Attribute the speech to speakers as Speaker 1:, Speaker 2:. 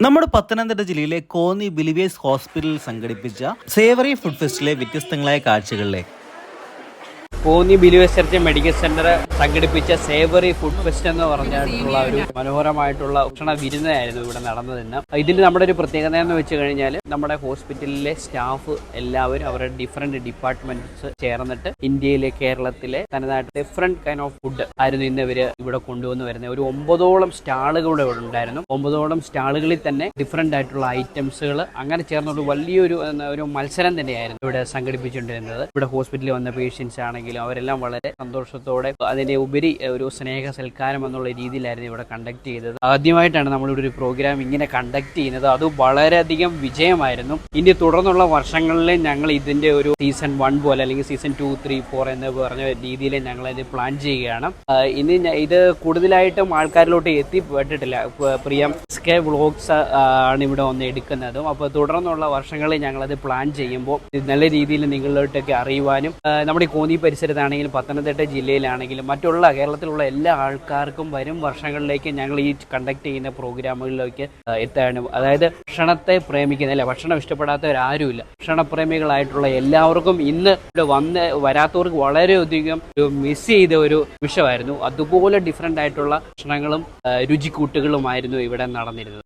Speaker 1: നമ്മുടെ പത്തനംതിട്ട ജില്ലയിലെ കോന്നി ബിലിവേസ് ഹോസ്പിറ്റലിൽ സംഘടിപ്പിച്ച സേവറി ഫുഡ് ഫെസ്റ്റിലെ വ്യത്യസ്തങ്ങളായ കാഴ്ചകളിലേക്ക്
Speaker 2: Konni believers church medical centre സംഘടിപ്പിച്ച സേവറി ഫുഡ് ഫെസ്റ്റ് എന്ന് പറഞ്ഞിട്ടുള്ള ഒരു മനോഹരമായിട്ടുള്ള ഭക്ഷണ വിരുന്നായിരുന്നു ഇവിടെ നടന്നതെന്ന്. ഇതിന് നമ്മുടെ ഒരു പ്രത്യേകത എന്ന് വെച്ച് കഴിഞ്ഞാൽ നമ്മുടെ ഹോസ്പിറ്റലിലെ സ്റ്റാഫ് എല്ലാവരും അവരുടെ ഡിഫറെന്റ് ഡിപ്പാർട്ട്മെന്റ്സ് ചേർന്നിട്ട് ഇന്ത്യയിലെ കേരളത്തിലെ തനതായിട്ട് ഡിഫറെന്റ് കൈൻഡ് ഓഫ് ഫുഡ് ആയിരുന്നു ഇന്ന് ഇവർ ഇവിടെ കൊണ്ടുവന്ന് വരുന്നത്. ഒരു ഒമ്പതോളം സ്റ്റാളുകൾ ഇവിടെ ഉണ്ടായിരുന്നു. ഒമ്പതോളം സ്റ്റാളുകളിൽ തന്നെ ഡിഫറെന്റ് ആയിട്ടുള്ള ഐറ്റംസുകൾ അങ്ങനെ ചേർന്നൊരു വലിയൊരു ഒരു മത്സരം തന്നെയായിരുന്നു ഇവിടെ സംഘടിപ്പിച്ചുകൊണ്ടിരുന്നത്. ഇവിടെ ഹോസ്പിറ്റലിൽ വന്ന പേഷ്യൻസ് ആണെങ്കിലും അവരെല്ലാം വളരെ സന്തോഷത്തോടെ അതിന്റെ ഉപരി ഒരു സ്നേഹ സൽക്കാരം എന്നുള്ള രീതിയിലായിരുന്നു ഇവിടെ കണ്ടക്ട് ചെയ്തത്. ആദ്യമായിട്ടാണ് നമ്മളിവിടെ ഒരു പ്രോഗ്രാം ഇങ്ങനെ കണ്ടക്ട് ചെയ്യുന്നത്. അത് വളരെയധികം വിജയമായിരുന്നു. ഇനി തുടർന്നുള്ള വർഷങ്ങളിൽ ഞങ്ങൾ ഇതിന്റെ ഒരു സീസൺ വൺ പോലെ അല്ലെങ്കിൽ സീസൺ ടു ത്രീ ഫോർ എന്ന് പറഞ്ഞ രീതിയിൽ ഞങ്ങൾ ഇത് പ്ലാൻ ചെയ്യുകയാണ്. ഇനി ഇത് കൂടുതലായിട്ടും ആൾക്കാരിലോട്ട് എത്തിപ്പെട്ടിട്ടില്ല. പ്രിയം സ്കെ വ്ളോഗ്സ് ആണ് ഇവിടെ ഒന്ന് എടുക്കുന്നതും. അപ്പോൾ തുടർന്നുള്ള വർഷങ്ങളിൽ ഞങ്ങളത് പ്ലാൻ ചെയ്യുമ്പോൾ നല്ല രീതിയിൽ നിങ്ങളിലോട്ടൊക്കെ അറിയുവാനും നമ്മുടെ കോന്നി പരിസരത്താണെങ്കിലും പത്തനംതിട്ട ജില്ലയിലാണെങ്കിലും മറ്റുള്ള കേരളത്തിലുള്ള എല്ലാ ആൾക്കാർക്കും വരും വർഷങ്ങളിലേക്ക് ഞങ്ങൾ ഈ കണ്ടക്ട് ചെയ്യുന്ന പ്രോഗ്രാമുകളിലേക്ക് എത്താനും. അതായത് ഭക്ഷണത്തെ പ്രേമിക്കുന്ന അല്ലെ ഭക്ഷണം ഇഷ്ടപ്പെടാത്തവരാരുമില്ല. ഭക്ഷണപ്രേമികളായിട്ടുള്ള എല്ലാവർക്കും ഇന്ന് ഇവിടെ വന്ന് വരാത്തവർക്ക് വളരെയധികം മിസ് ചെയ്ത ഒരു വിഷയമായിരുന്നു അതുപോലെ ഡിഫറെന്റ് ആയിട്ടുള്ള ഭക്ഷണങ്ങളും രുചിക്കൂട്ടുകളുമായിരുന്നു ഇവിടെ നടന്നിരുന്നത്.